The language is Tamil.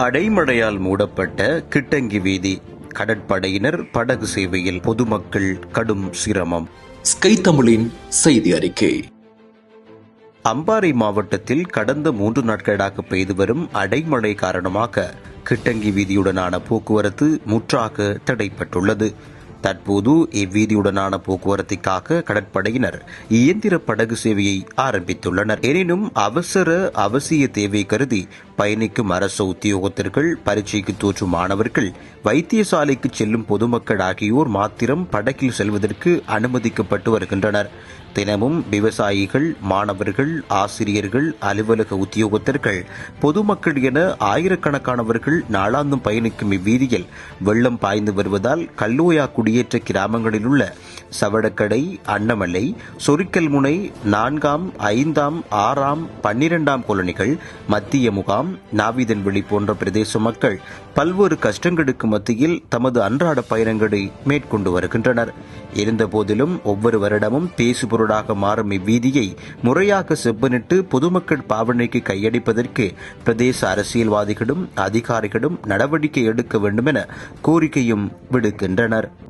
அடைமழையால் மூடப்பட்ட கிட்டங்கி வீதி கடற்படையினர் படகு சேவையில் பொதுமக்கள் கடும் சிரமம். ஸ்கை தமிழின் செய்தி அறிக்கை. அம்பாறை மாவட்டத்தில் கடந்த மூன்று நாட்களாக பெய்து வரும் அடைமழை காரணமாக கிட்டங்கி வீதியுடனான போக்குவரத்து முற்றாக தடைப்பட்டுள்ளது. தற்போது இவ்வீதியுடனான போக்குவரத்திற்காக கடற்படையினர் இயந்திர படகு சேவையை ஆரம்பித்துள்ளனர். எனினும் அவசர அவசிய தேவை கருதி பயணிக்கும் அரசு உத்தியோகத்தர்கள் பரீட்சைக்கு தோற்றும் மாணவர்கள் வைத்தியசாலைக்கு செல்லும் பொதுமக்கள் ஆகியோர் மாத்திரம் படகில் செல்வதற்கு அனுமதிக்கப்பட்டு வருகின்றனர். தினமும் விவசாயிகள் மாணவர்கள் ஆசிரியர்கள் அலுவலக உத்தியோகத்தர்கள் பொதுமக்கள் என ஆயிரக்கணக்கானவர்கள் நாளாந்தும் பயணிக்கும் இவ்வீதியில் வெள்ளம் பாய்ந்து வருவதால் கல்லோயா குடியேற்ற கிராமங்களில் உள்ள சவடக்கடை அன்னமலை சொரிக்கல்முனை நான்காம் ஐந்தாம் ஆறாம் பன்னிரெண்டாம் கொலனிகள் மத்திய முகாம் நாவிதன் வெளி போன்ற பிரதேச மக்கள் பல்வேறு கஷ்டங்களுக்கு மத்தியில் தமது அன்றாட பயணங்களை மேற்கொண்டு வருகின்றனர். இருந்தபோதிலும் ஒவ்வொரு வருடமும் பேசு பொருளாக மாறும் இவ்வீதியை முறையாக செப்பனிட்டு பொதுமக்கள் பாவனைக்கு கையடிப்பதற்கு பிரதேச அரசியல்வாதிகளும் அதிகாரிகளும் நடவடிக்கை எடுக்க வேண்டும் என கோரிக்கையும் விடுக்கின்றனர்.